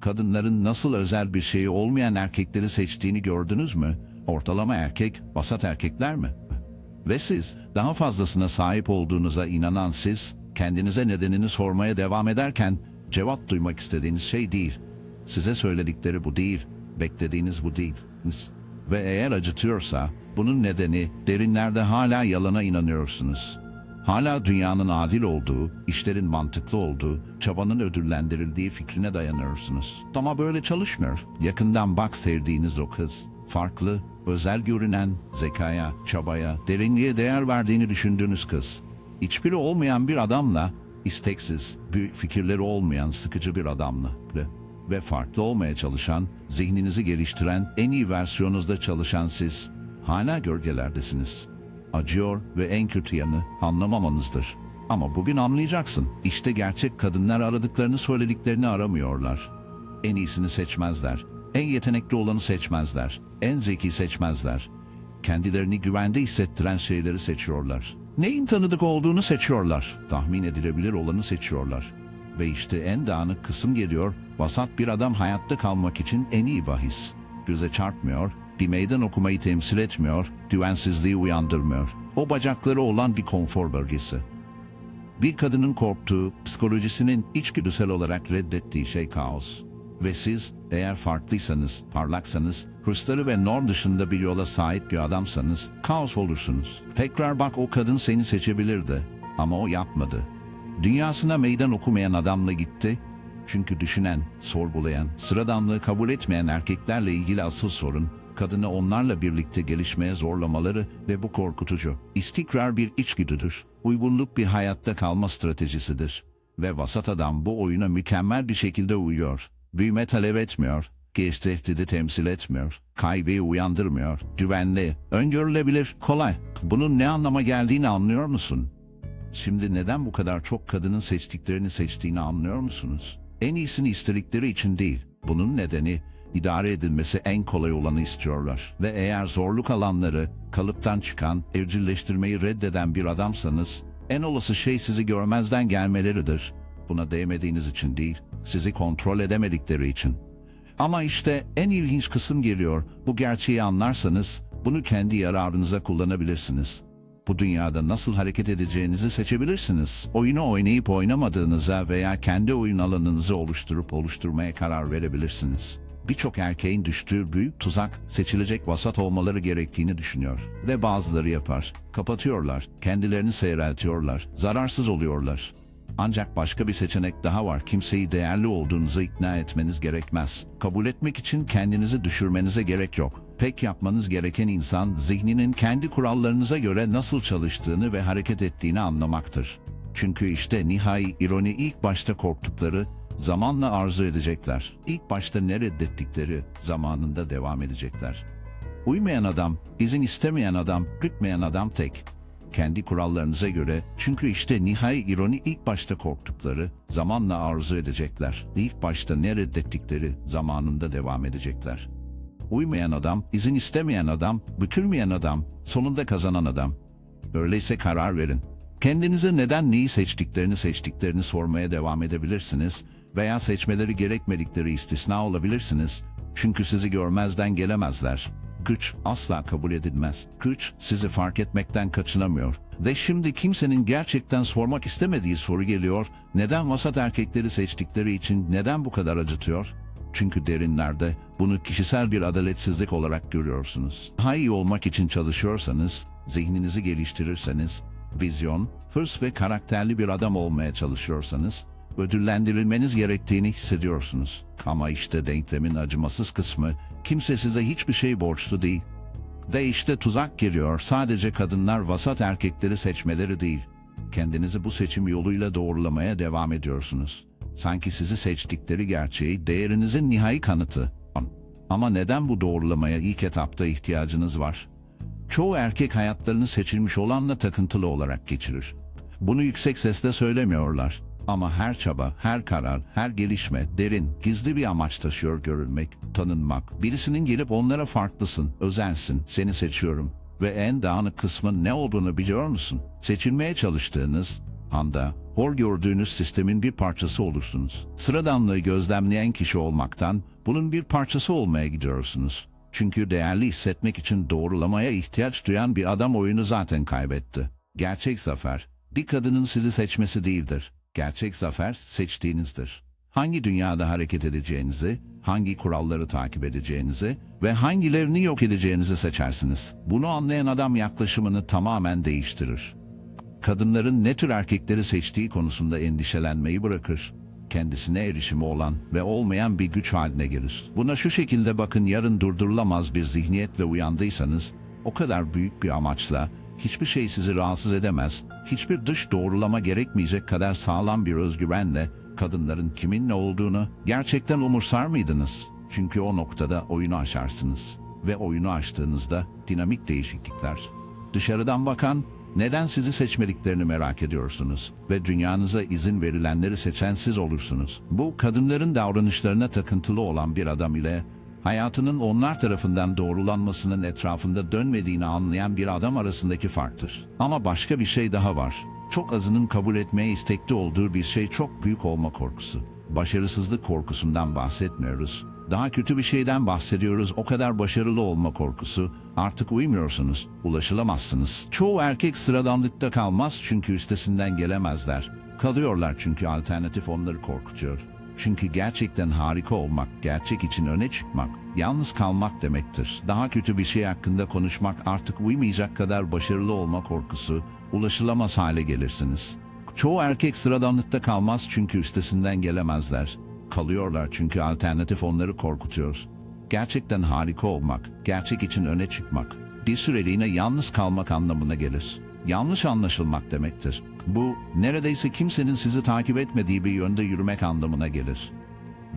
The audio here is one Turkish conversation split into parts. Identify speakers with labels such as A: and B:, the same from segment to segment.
A: Kadınların nasıl özel bir şeyi olmayan erkekleri seçtiğini gördünüz mü? Ortalama erkek, vasat erkekler mi? Ve siz, daha fazlasına sahip olduğunuza inanan siz, kendinize nedenini sormaya devam ederken, cevap duymak istediğiniz şey değil. Size söyledikleri bu değil, beklediğiniz bu değil. Ve eğer acıtıyorsa, bunun nedeni derinlerde hala yalana inanıyorsunuz. Hala dünyanın adil olduğu, işlerin mantıklı olduğu, çabanın ödüllendirildiği fikrine dayanıyorsunuz. Ama böyle çalışmıyor. Yakından bak sevdiğiniz o kız. Farklı, özel görünen, zekaya, çabaya, derinliğe değer verdiğini düşündüğünüz kız. Hiçbiri olmayan bir adamla, isteksiz, büyük fikirleri olmayan sıkıcı bir adamla ve, farklı olmaya çalışan, zihninizi geliştiren, en iyi versiyonunuzda çalışan siz, hala gölgelerdesiniz acıyor ve en kötü yanı anlamamanızdır. Ama bugün anlayacaksın. İşte gerçek kadınlar aradıklarını söylediklerini aramıyorlar. En iyisini seçmezler. En yetenekli olanı seçmezler. En zeki seçmezler. Kendilerini güvende hissettiren şeyleri seçiyorlar. Neyin tanıdık olduğunu seçiyorlar. Tahmin edilebilir olanı seçiyorlar. Ve işte en dağınık kısım geliyor. Vasat bir adam hayatta kalmak için en iyi bahis. Göze çarpmıyor, bir meydan okumayı temsil etmiyor, güvensizliği uyandırmıyor. O bacakları olan bir konfor bölgesi. Bir kadının korktuğu, psikolojisinin içgüdüsel olarak reddettiği şey kaos. Ve siz eğer farklıysanız, parlaksanız, hırsları ve norm dışında bir yola sahip bir adamsanız kaos olursunuz. Tekrar bak o kadın seni seçebilirdi ama o yapmadı. Dünyasına meydan okumayan adamla gitti çünkü düşünen, sorgulayan, sıradanlığı kabul etmeyen erkeklerle ilgili asıl sorun, kadını onlarla birlikte gelişmeye zorlamaları ve bu korkutucu. İstikrar bir içgüdüdür. Uygunluk bir hayatta kalma stratejisidir. Ve vasat adam bu oyuna mükemmel bir şekilde uyuyor. Büyüme talep etmiyor. Geç tehdidi temsil etmiyor. Kaybı uyandırmıyor. Güvenli, öngörülebilir, kolay. Bunun ne anlama geldiğini anlıyor musun? Şimdi neden bu kadar çok kadının seçtiklerini seçtiğini anlıyor musunuz? En iyisini istedikleri için değil. Bunun nedeni idare edilmesi en kolay olanı istiyorlar. Ve eğer zorluk alanları, kalıptan çıkan, evcilleştirmeyi reddeden bir adamsanız, en olası şey sizi görmezden gelmeleridir. Buna değmediğiniz için değil, sizi kontrol edemedikleri için. Ama işte en ilginç kısım geliyor. Bu gerçeği anlarsanız, bunu kendi yararınıza kullanabilirsiniz. Bu dünyada nasıl hareket edeceğinizi seçebilirsiniz. Oyunu oynayıp oynamadığınıza veya kendi oyun alanınızı oluşturup oluşturmaya karar verebilirsiniz. Birçok erkeğin düştüğü büyük tuzak seçilecek vasat olmaları gerektiğini düşünüyor. Ve bazıları yapar. Kapatıyorlar, kendilerini seyreltiyorlar, zararsız oluyorlar. Ancak başka bir seçenek daha var. Kimseyi değerli olduğunuzu ikna etmeniz gerekmez. Kabul etmek için kendinizi düşürmenize gerek yok. Tek yapmanız gereken insan zihninin kendi kurallarınıza göre nasıl çalıştığını ve hareket ettiğini anlamaktır. Çünkü işte nihai ironi ilk başta korktukları, zamanla arzu edecekler. İlk başta ne reddettikleri zamanında devam edecekler. Uymayan adam, izin istemeyen adam, bükmeyen adam tek. Kendi kurallarınıza göre çünkü işte nihai ironi ilk başta korktukları, zamanla arzu edecekler. İlk başta ne reddettikleri zamanında devam edecekler. Uymayan adam, izin istemeyen adam, bükülmeyen adam, sonunda kazanan adam. Öyleyse karar verin. Kendinize neden neyi seçtiklerini seçtiklerini sormaya devam edebilirsiniz veya seçmeleri gerekmedikleri istisna olabilirsiniz. Çünkü sizi görmezden gelemezler. Güç asla kabul edilmez. Güç sizi fark etmekten kaçınamıyor. Ve şimdi kimsenin gerçekten sormak istemediği soru geliyor. Neden vasat erkekleri seçtikleri için neden bu kadar acıtıyor? Çünkü derinlerde bunu kişisel bir adaletsizlik olarak görüyorsunuz. Daha iyi olmak için çalışıyorsanız, zihninizi geliştirirseniz, vizyon, hırs ve karakterli bir adam olmaya çalışıyorsanız, ödüllendirilmeniz gerektiğini hissediyorsunuz. Ama işte denklemin acımasız kısmı, kimse size hiçbir şey borçlu değil. Ve işte tuzak giriyor, sadece kadınlar vasat erkekleri seçmeleri değil. Kendinizi bu seçim yoluyla doğrulamaya devam ediyorsunuz. Sanki sizi seçtikleri gerçeği değerinizin nihai kanıtı. Ama neden bu doğrulamaya ilk etapta ihtiyacınız var? Çoğu erkek hayatlarını seçilmiş olanla takıntılı olarak geçirir. Bunu yüksek sesle söylemiyorlar. Ama her çaba, her karar, her gelişme derin, gizli bir amaç taşıyor görülmek, tanınmak. Birisinin gelip onlara farklısın, özelsin, seni seçiyorum. Ve en dağınık kısmın ne olduğunu biliyor musun? Seçilmeye çalıştığınız anda hor gördüğünüz sistemin bir parçası olursunuz. Sıradanlığı gözlemleyen kişi olmaktan bunun bir parçası olmaya gidiyorsunuz. Çünkü değerli hissetmek için doğrulamaya ihtiyaç duyan bir adam oyunu zaten kaybetti. Gerçek zafer, bir kadının sizi seçmesi değildir. Gerçek zafer seçtiğinizdir. Hangi dünyada hareket edeceğinizi, hangi kuralları takip edeceğinizi ve hangilerini yok edeceğinizi seçersiniz. Bunu anlayan adam yaklaşımını tamamen değiştirir. Kadınların ne tür erkekleri seçtiği konusunda endişelenmeyi bırakır. Kendisine erişimi olan ve olmayan bir güç haline gelir. Buna şu şekilde bakın yarın durdurulamaz bir zihniyetle uyandıysanız, o kadar büyük bir amaçla, hiçbir şey sizi rahatsız edemez, hiçbir dış doğrulama gerekmeyecek kadar sağlam bir özgüvenle, kadınların kiminle olduğunu gerçekten umursar mıydınız? Çünkü o noktada oyunu aşarsınız. Ve oyunu aştığınızda dinamik değişiklikler. Dışarıdan bakan, neden sizi seçmediklerini merak ediyorsunuz ve dünyanıza izin verilenleri seçen siz olursunuz. Bu kadınların davranışlarına takıntılı olan bir adam ile hayatının onlar tarafından doğrulanmasının etrafında dönmediğini anlayan bir adam arasındaki farktır. Ama başka bir şey daha var. Çok azının kabul etmeye istekli olduğu bir şey çok büyük olma korkusu. Başarısızlık korkusundan bahsetmiyoruz. Daha kötü bir şeyden bahsediyoruz. O kadar başarılı olma korkusu. Artık uymuyorsunuz, ulaşılamazsınız. Çoğu erkek sıradanlıkta kalmaz çünkü üstesinden gelemezler. Kalıyorlar çünkü alternatif onları korkutuyor. Çünkü gerçekten harika olmak, gerçek için öne çıkmak, yalnız kalmak demektir. Daha kötü bir şey hakkında konuşmak artık uymayacak kadar başarılı olma korkusu, ulaşılamaz hale gelirsiniz. Çoğu erkek sıradanlıkta kalmaz çünkü üstesinden gelemezler. Kalıyorlar çünkü alternatif onları korkutuyor. Gerçekten harika olmak, gerçek için öne çıkmak, bir süreliğine yalnız kalmak anlamına gelir. Yanlış anlaşılmak demektir. Bu, neredeyse kimsenin sizi takip etmediği bir yönde yürümek anlamına gelir.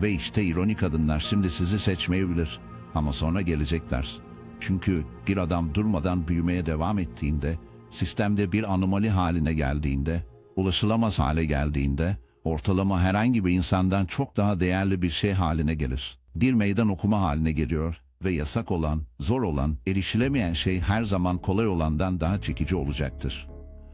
A: Ve işte ironik kadınlar şimdi sizi seçmeyebilir ama sonra gelecekler. Çünkü bir adam durmadan büyümeye devam ettiğinde, sistemde bir anomali haline geldiğinde, ulaşılamaz hale geldiğinde, ortalama herhangi bir insandan çok daha değerli bir şey haline gelir. Bir meydan okuma haline geliyor ve yasak olan, zor olan, erişilemeyen şey her zaman kolay olandan daha çekici olacaktır.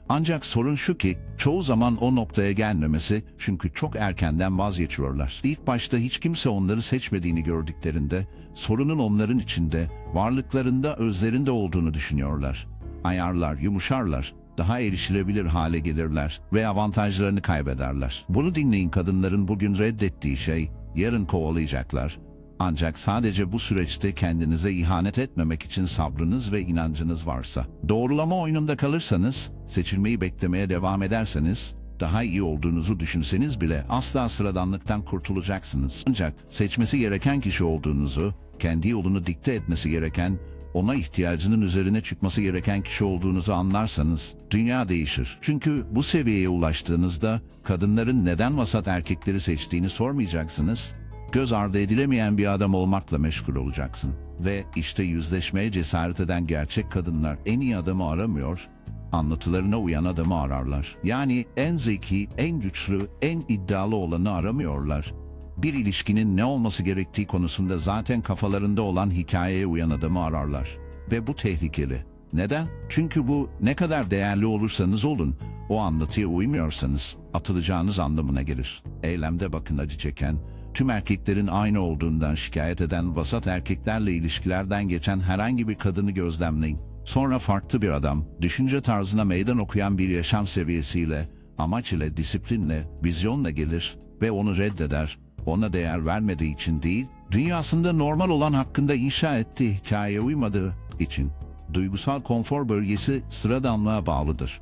A: Ancak sorun şu ki çoğu zaman o noktaya gelmemesi çünkü çok erkenden vazgeçiyorlar. İlk başta hiç kimse onları seçmediğini gördüklerinde sorunun onların içinde, varlıklarında, özlerinde olduğunu düşünüyorlar. Ayarlar, yumuşarlar, daha erişilebilir hale gelirler ve avantajlarını kaybederler. Bunu dinleyin kadınların bugün reddettiği şey, yarın kovalayacaklar. Ancak sadece bu süreçte kendinize ihanet etmemek için sabrınız ve inancınız varsa, doğrulama oyununda kalırsanız, seçilmeyi beklemeye devam ederseniz, daha iyi olduğunuzu düşünseniz bile asla sıradanlıktan kurtulacaksınız. Ancak seçmesi gereken kişi olduğunuzu, kendi yolunu dikte etmesi gereken, ona ihtiyacının üzerine çıkması gereken kişi olduğunuzu anlarsanız dünya değişir. Çünkü bu seviyeye ulaştığınızda kadınların neden vasat erkekleri seçtiğini sormayacaksınız. Göz ardı edilemeyen bir adam olmakla meşgul olacaksın. Ve işte yüzleşmeye cesaret eden gerçek kadınlar en iyi adamı aramıyor, anlatılarına uyan adamı ararlar. Yani en zeki, en güçlü, en iddialı olanı aramıyorlar. Bir ilişkinin ne olması gerektiği konusunda zaten kafalarında olan hikayeye uyan adamı ararlar. Ve bu tehlikeli. Neden? Çünkü bu ne kadar değerli olursanız olun, o anlatıya uymuyorsanız atılacağınız anlamına gelir. Eylemde bakın acı çeken, tüm erkeklerin aynı olduğundan şikayet eden vasat erkeklerle ilişkilerden geçen herhangi bir kadını gözlemleyin. Sonra farklı bir adam, düşünce tarzına meydan okuyan bir yaşam seviyesiyle, amaç ile, disiplinle, vizyonla gelir ve onu reddeder. Ona değer vermediği için değil, dünyasında normal olan hakkında inşa ettiği hikayeye uymadığı için. Duygusal konfor bölgesi sıradanlığa bağlıdır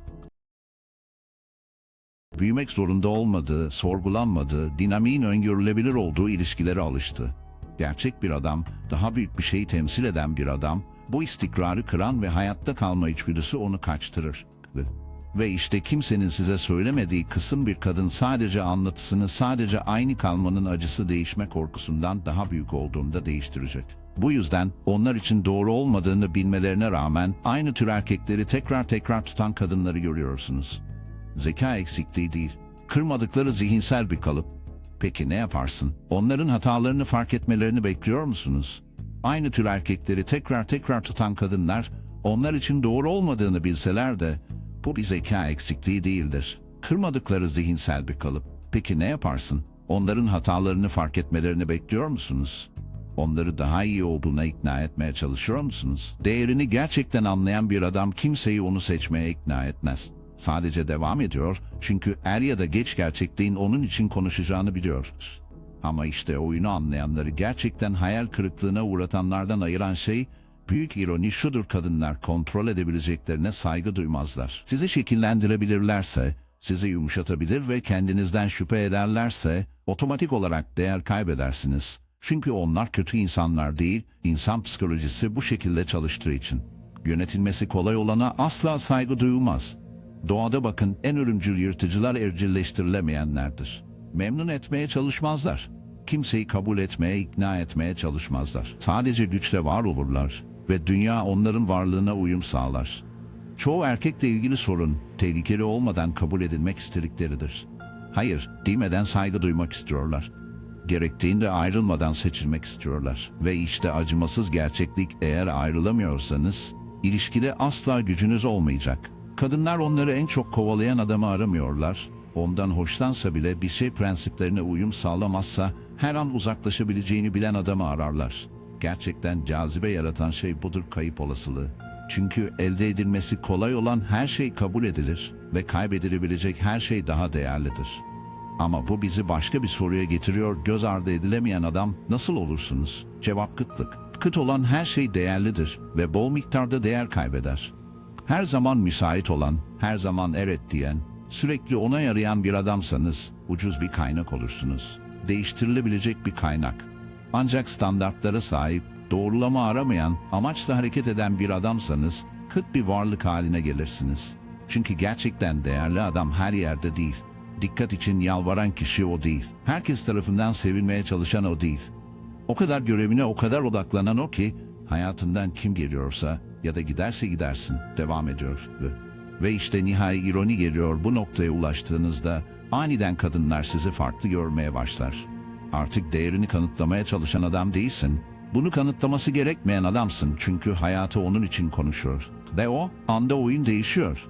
A: büyümek zorunda olmadığı, sorgulanmadığı, dinamiğin öngörülebilir olduğu ilişkilere alıştı. Gerçek bir adam, daha büyük bir şeyi temsil eden bir adam, bu istikrarı kıran ve hayatta kalma içgüdüsü onu kaçtırır. Ve işte kimsenin size söylemediği kısım bir kadın sadece anlatısını sadece aynı kalmanın acısı değişme korkusundan daha büyük olduğunda değiştirecek. Bu yüzden onlar için doğru olmadığını bilmelerine rağmen aynı tür erkekleri tekrar tekrar tutan kadınları görüyorsunuz zeka eksikliği değil, kırmadıkları zihinsel bir kalıp. Peki ne yaparsın? Onların hatalarını fark etmelerini bekliyor musunuz? Aynı tür erkekleri tekrar tekrar tutan kadınlar, onlar için doğru olmadığını bilseler de, bu bir zeka eksikliği değildir. Kırmadıkları zihinsel bir kalıp. Peki ne yaparsın? Onların hatalarını fark etmelerini bekliyor musunuz? Onları daha iyi olduğuna ikna etmeye çalışıyor musunuz? Değerini gerçekten anlayan bir adam kimseyi onu seçmeye ikna etmez. Sadece devam ediyor çünkü er ya da geç gerçekliğin onun için konuşacağını biliyor. Ama işte oyunu anlayanları gerçekten hayal kırıklığına uğratanlardan ayıran şey büyük ironi şudur kadınlar kontrol edebileceklerine saygı duymazlar. Sizi şekillendirebilirlerse, sizi yumuşatabilir ve kendinizden şüphe ederlerse otomatik olarak değer kaybedersiniz. Çünkü onlar kötü insanlar değil, insan psikolojisi bu şekilde çalıştığı için. Yönetilmesi kolay olana asla saygı duyulmaz. Doğada bakın en ölümcül yırtıcılar evcilleştirilemeyenlerdir. Memnun etmeye çalışmazlar. Kimseyi kabul etmeye, ikna etmeye çalışmazlar. Sadece güçle var olurlar ve dünya onların varlığına uyum sağlar. Çoğu erkekle ilgili sorun, tehlikeli olmadan kabul edilmek istedikleridir. Hayır, demeden saygı duymak istiyorlar. Gerektiğinde ayrılmadan seçilmek istiyorlar. Ve işte acımasız gerçeklik eğer ayrılamıyorsanız, ilişkide asla gücünüz olmayacak. Kadınlar onları en çok kovalayan adamı aramıyorlar. Ondan hoşlansa bile bir şey prensiplerine uyum sağlamazsa her an uzaklaşabileceğini bilen adamı ararlar. Gerçekten cazibe yaratan şey budur kayıp olasılığı. Çünkü elde edilmesi kolay olan her şey kabul edilir ve kaybedilebilecek her şey daha değerlidir. Ama bu bizi başka bir soruya getiriyor. Göz ardı edilemeyen adam nasıl olursunuz? Cevap kıtlık. Kıt olan her şey değerlidir ve bol miktarda değer kaybeder. Her zaman müsait olan, her zaman evet diyen, sürekli ona yarayan bir adamsanız ucuz bir kaynak olursunuz. Değiştirilebilecek bir kaynak. Ancak standartlara sahip, doğrulama aramayan, amaçla hareket eden bir adamsanız kıt bir varlık haline gelirsiniz. Çünkü gerçekten değerli adam her yerde değil. Dikkat için yalvaran kişi o değil. Herkes tarafından sevilmeye çalışan o değil. O kadar görevine o kadar odaklanan o ki hayatından kim geliyorsa ya da giderse gidersin devam ediyor. Ve, işte nihai ironi geliyor bu noktaya ulaştığınızda aniden kadınlar sizi farklı görmeye başlar. Artık değerini kanıtlamaya çalışan adam değilsin. Bunu kanıtlaması gerekmeyen adamsın çünkü hayatı onun için konuşuyor. Ve o anda oyun değişiyor.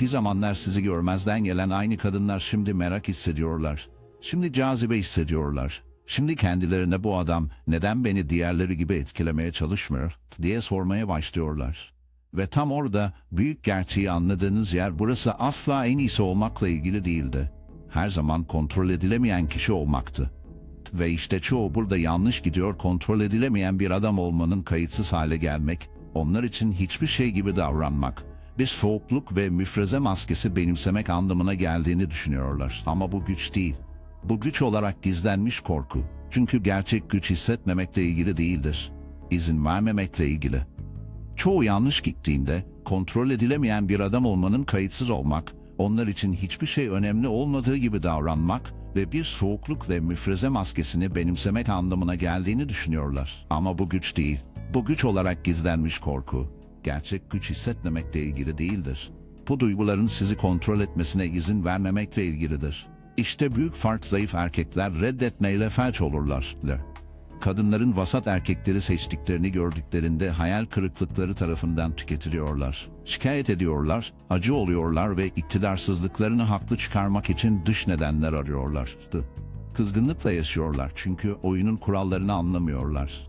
A: Bir zamanlar sizi görmezden gelen aynı kadınlar şimdi merak hissediyorlar. Şimdi cazibe hissediyorlar. Şimdi kendilerine bu adam neden beni diğerleri gibi etkilemeye çalışmıyor diye sormaya başlıyorlar. Ve tam orada büyük gerçeği anladığınız yer burası asla en iyisi olmakla ilgili değildi. Her zaman kontrol edilemeyen kişi olmaktı. Ve işte çoğu burada yanlış gidiyor kontrol edilemeyen bir adam olmanın kayıtsız hale gelmek, onlar için hiçbir şey gibi davranmak, bir soğukluk ve müfreze maskesi benimsemek anlamına geldiğini düşünüyorlar. Ama bu güç değil. Bu güç olarak gizlenmiş korku. Çünkü gerçek güç hissetmemekle ilgili değildir. İzin vermemekle ilgili. Çoğu yanlış gittiğinde kontrol edilemeyen bir adam olmanın kayıtsız olmak, onlar için hiçbir şey önemli olmadığı gibi davranmak ve bir soğukluk ve müfreze maskesini benimsemek anlamına geldiğini düşünüyorlar. Ama bu güç değil. Bu güç olarak gizlenmiş korku. Gerçek güç hissetmemekle ilgili değildir. Bu duyguların sizi kontrol etmesine izin vermemekle ilgilidir. İşte büyük fark zayıf erkekler reddetmeyle felç olurlar. der. Kadınların vasat erkekleri seçtiklerini gördüklerinde hayal kırıklıkları tarafından tüketiliyorlar. Şikayet ediyorlar, acı oluyorlar ve iktidarsızlıklarını haklı çıkarmak için dış nedenler arıyorlar. Kızgınlıkla yaşıyorlar çünkü oyunun kurallarını anlamıyorlar.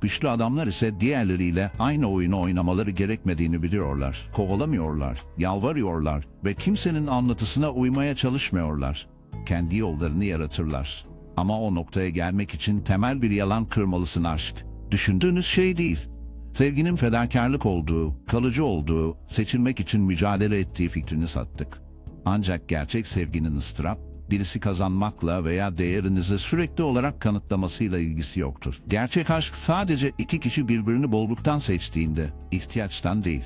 A: Güçlü adamlar ise diğerleriyle aynı oyunu oynamaları gerekmediğini biliyorlar. Kovalamıyorlar, yalvarıyorlar ve kimsenin anlatısına uymaya çalışmıyorlar. Kendi yollarını yaratırlar. Ama o noktaya gelmek için temel bir yalan kırmalısın aşk. Düşündüğünüz şey değil. Sevginin fedakarlık olduğu, kalıcı olduğu, seçilmek için mücadele ettiği fikrini sattık. Ancak gerçek sevginin ıstırap, birisi kazanmakla veya değerinizi sürekli olarak kanıtlamasıyla ilgisi yoktur. Gerçek aşk sadece iki kişi birbirini bolluktan seçtiğinde, ihtiyaçtan değil.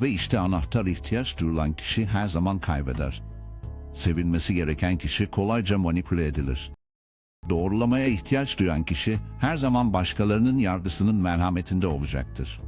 A: Ve işte anahtar ihtiyaç duyulan kişi her zaman kaybeder. Sevilmesi gereken kişi kolayca manipüle edilir. Doğrulamaya ihtiyaç duyan kişi her zaman başkalarının yargısının merhametinde olacaktır.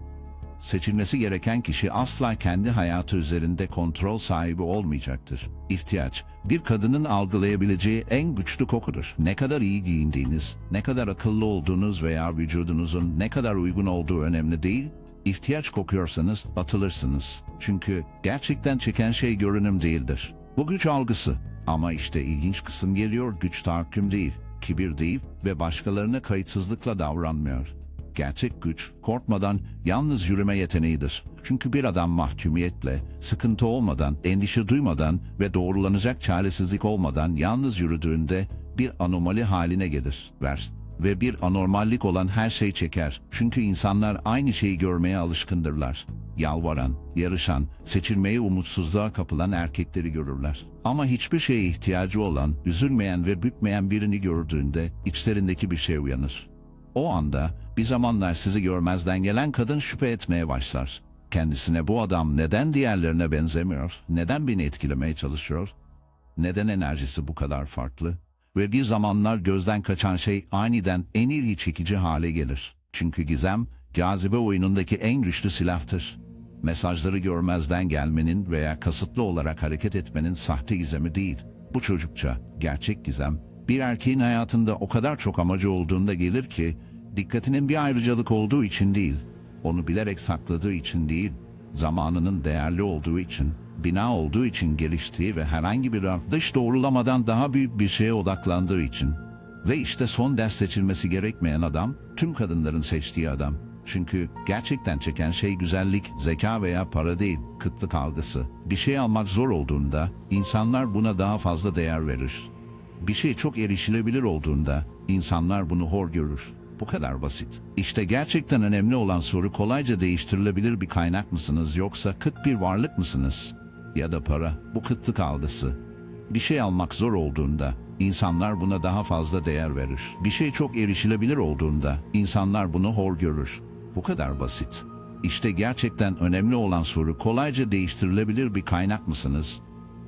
A: Seçilmesi gereken kişi asla kendi hayatı üzerinde kontrol sahibi olmayacaktır. İhtiyaç, bir kadının algılayabileceği en güçlü kokudur. Ne kadar iyi giyindiğiniz, ne kadar akıllı olduğunuz veya vücudunuzun ne kadar uygun olduğu önemli değil, İhtiyaç kokuyorsanız atılırsınız. Çünkü gerçekten çeken şey görünüm değildir. Bu güç algısı. Ama işte ilginç kısım geliyor güç tahakküm değil, kibir değil ve başkalarına kayıtsızlıkla davranmıyor. Gerçek güç, korkmadan yalnız yürüme yeteneğidir. Çünkü bir adam mahkumiyetle, sıkıntı olmadan, endişe duymadan ve doğrulanacak çaresizlik olmadan yalnız yürüdüğünde bir anomali haline gelir, ver. Ve bir anormallik olan her şey çeker. Çünkü insanlar aynı şeyi görmeye alışkındırlar. Yalvaran, yarışan, seçilmeye umutsuzluğa kapılan erkekleri görürler. Ama hiçbir şeye ihtiyacı olan, üzülmeyen ve bükmeyen birini gördüğünde içlerindeki bir şey uyanır. O anda bir zamanlar sizi görmezden gelen kadın şüphe etmeye başlar. Kendisine bu adam neden diğerlerine benzemiyor, neden beni etkilemeye çalışıyor, neden enerjisi bu kadar farklı? Ve bir zamanlar gözden kaçan şey aniden en ilgi çekici hale gelir. Çünkü gizem, cazibe oyunundaki en güçlü silahtır. Mesajları görmezden gelmenin veya kasıtlı olarak hareket etmenin sahte gizemi değil. Bu çocukça, gerçek gizem, bir erkeğin hayatında o kadar çok amacı olduğunda gelir ki, dikkatinin bir ayrıcalık olduğu için değil, onu bilerek sakladığı için değil, zamanının değerli olduğu için, bina olduğu için geliştiği ve herhangi bir dış doğrulamadan daha büyük bir şeye odaklandığı için. Ve işte son ders seçilmesi gerekmeyen adam, tüm kadınların seçtiği adam. Çünkü gerçekten çeken şey güzellik, zeka veya para değil, kıtlık algısı. Bir şey almak zor olduğunda, insanlar buna daha fazla değer verir. Bir şey çok erişilebilir olduğunda, insanlar bunu hor görür. Bu kadar basit. İşte gerçekten önemli olan soru kolayca değiştirilebilir bir kaynak mısınız yoksa kıt bir varlık mısınız? Ya da para, bu kıtlık algısı. Bir şey almak zor olduğunda insanlar buna daha fazla değer verir. Bir şey çok erişilebilir olduğunda insanlar bunu hor görür. Bu kadar basit. İşte gerçekten önemli olan soru kolayca değiştirilebilir bir kaynak mısınız?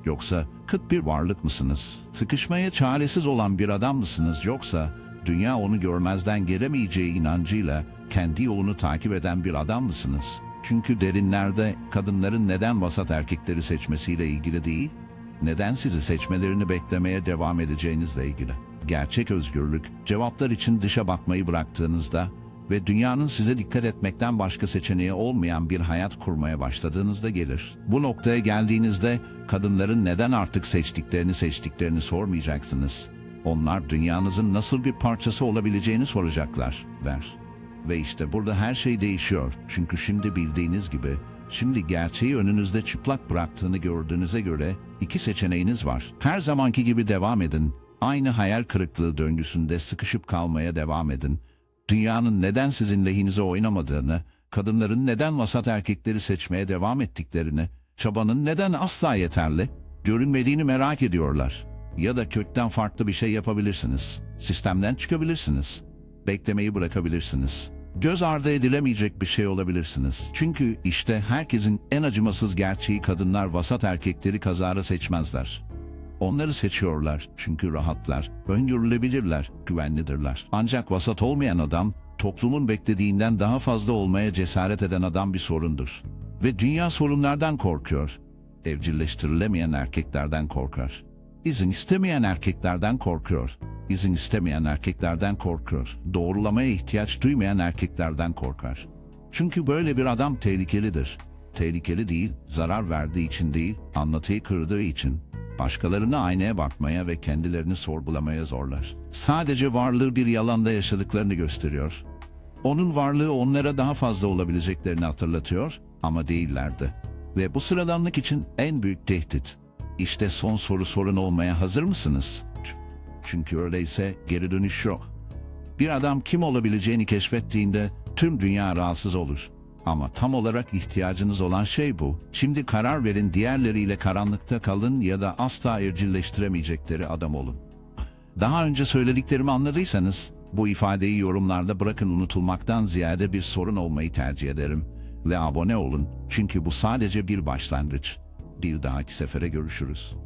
A: Yoksa kıt bir varlık mısınız? Sıkışmaya çaresiz olan bir adam mısınız yoksa dünya onu görmezden gelemeyeceği inancıyla kendi yolunu takip eden bir adam mısınız? Çünkü derinlerde kadınların neden vasat erkekleri seçmesiyle ilgili değil, neden sizi seçmelerini beklemeye devam edeceğinizle ilgili. Gerçek özgürlük, cevaplar için dışa bakmayı bıraktığınızda ve dünyanın size dikkat etmekten başka seçeneği olmayan bir hayat kurmaya başladığınızda gelir. Bu noktaya geldiğinizde kadınların neden artık seçtiklerini seçtiklerini sormayacaksınız. Onlar dünyanızın nasıl bir parçası olabileceğini soracaklar. Ver. Ve işte burada her şey değişiyor. Çünkü şimdi bildiğiniz gibi, şimdi gerçeği önünüzde çıplak bıraktığını gördüğünüze göre iki seçeneğiniz var. Her zamanki gibi devam edin. Aynı hayal kırıklığı döngüsünde sıkışıp kalmaya devam edin. Dünyanın neden sizin lehinize oynamadığını, kadınların neden vasat erkekleri seçmeye devam ettiklerini, çabanın neden asla yeterli, görünmediğini merak ediyorlar. Ya da kökten farklı bir şey yapabilirsiniz. Sistemden çıkabilirsiniz. Beklemeyi bırakabilirsiniz. Göz ardı edilemeyecek bir şey olabilirsiniz. Çünkü işte herkesin en acımasız gerçeği kadınlar vasat erkekleri kazara seçmezler. Onları seçiyorlar çünkü rahatlar, öngörülebilirler, güvenlidirler. Ancak vasat olmayan adam, toplumun beklediğinden daha fazla olmaya cesaret eden adam bir sorundur. Ve dünya sorunlardan korkuyor. Evcilleştirilemeyen erkeklerden korkar. İzin istemeyen erkeklerden korkuyor. İzin istemeyen erkeklerden korkuyor. Doğrulamaya ihtiyaç duymayan erkeklerden korkar. Çünkü böyle bir adam tehlikelidir. Tehlikeli değil, zarar verdiği için değil, anlatıyı kırdığı için. Başkalarını aynaya bakmaya ve kendilerini sorgulamaya zorlar. Sadece varlığı bir yalanda yaşadıklarını gösteriyor. Onun varlığı onlara daha fazla olabileceklerini hatırlatıyor ama değillerdi. Ve bu sıradanlık için en büyük tehdit. İşte son soru sorun olmaya hazır mısınız? Çünkü öyleyse geri dönüş yok. Bir adam kim olabileceğini keşfettiğinde tüm dünya rahatsız olur. Ama tam olarak ihtiyacınız olan şey bu. Şimdi karar verin diğerleriyle karanlıkta kalın ya da asla evcilleştiremeyecekleri adam olun. Daha önce söylediklerimi anladıysanız bu ifadeyi yorumlarda bırakın unutulmaktan ziyade bir sorun olmayı tercih ederim. Ve abone olun çünkü bu sadece bir başlangıç. Bir dahaki sefere görüşürüz.